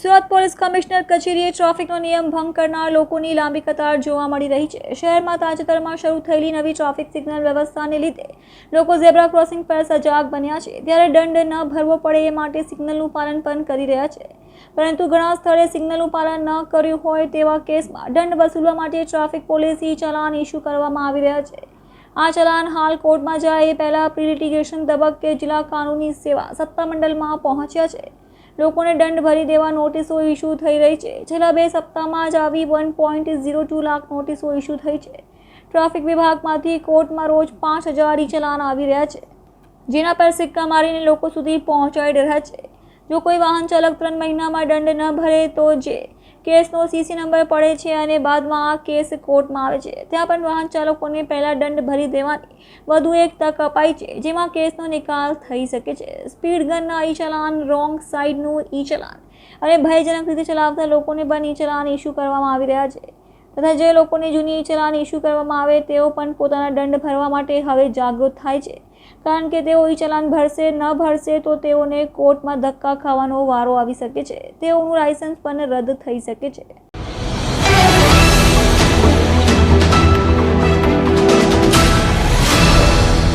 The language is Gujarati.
સુરત પોલીસ કમિશનર કચેરીએ ટ્રાફિકનો નિયમ ભંગ કરનાર લોકોની લાંબી કતાર જોવા મળી રહી છે. શહેરમાં તાજેતરમાં શરૂ થયેલી નવી ટ્રાફિક સિગ્નલ વ્યવસ્થાને લીધે લોકો ઝેબ્રા ક્રોસિંગ પર સજાગ બન્યા છે. ત્યારે દંડ ન ભરવો પડે એ માટે સિગ્નલનું પાલન પણ કરી રહ્યા છે. પરંતુ ઘણા સ્થળે સિગ્નલનું પાલન ન કર્યું હોય તેવા કેસમાં દંડ વસૂલવા માટે ટ્રાફિક પોલીસી ચલાન ઇસ્યુ કરવામાં આવી રહ્યા છે. આ ચલાન હાલ કોર્ટમાં જાય એ પહેલાં પ્રિલિટિગેશન તબક્કે જિલ્લા કાનૂની સેવા સત્તામંડળમાં પહોંચ્યા છે. લોકોને દંડ ભરી દેવા નોટિસો ઇસ્યુ થઈ રહી છે. છેલ્લા બે સપ્તાહમાં જ આવી one point zero two lakh નોટિસો issue થઈ છે. ટ્રાફિક વિભાગમાંથી કોર્ટમાં રોજ પાંચ હજાર ચલાન આવી રહ્યા છે. જેના પર સિક્કા મારીને લોકો સુધી પહોંચાડી રહ્યા છે. જો કોઈ વાહન ચાલક ત્રણ મહિનામાં દંડ ન ભરે તો જે કેસનો સીસી નંબર પડે છે અને બાદમાં આ કેસ કોર્ટમાં આવે છે. ત્યાં પણ વાહન ચાલકોને પહેલાં દંડ ભરી દેવાની વધુ એક તક અપાઈ છે, જેમાં કેસનો નિકાલ થઈ શકે છે. સ્પીડ ગનના ઈ ચલાન રોંગ સાઈડનું ઈ ચલાન અને ભયજનક રીતે ચલાવતા લોકોને પણ ઈ ચલાન ઇસ્યુ કરવામાં આવી રહ્યા છે. તથા જે લોકોને જૂની ચલાન ઇસ્યુ કરવામાં આવે તેઓ પણ પોતાના દંડ ભરવા માટે હવે જાગૃત થાય છે. કારણ કે તેઓ ઈ ચલાન ભરશે, ન ભરશે તો તેઓને કોર્ટમાં ધક્કા ખાવાનો વારો આવી શકે છે. તેઓનું લાયસન્સ પણ રદ થઈ શકે છે.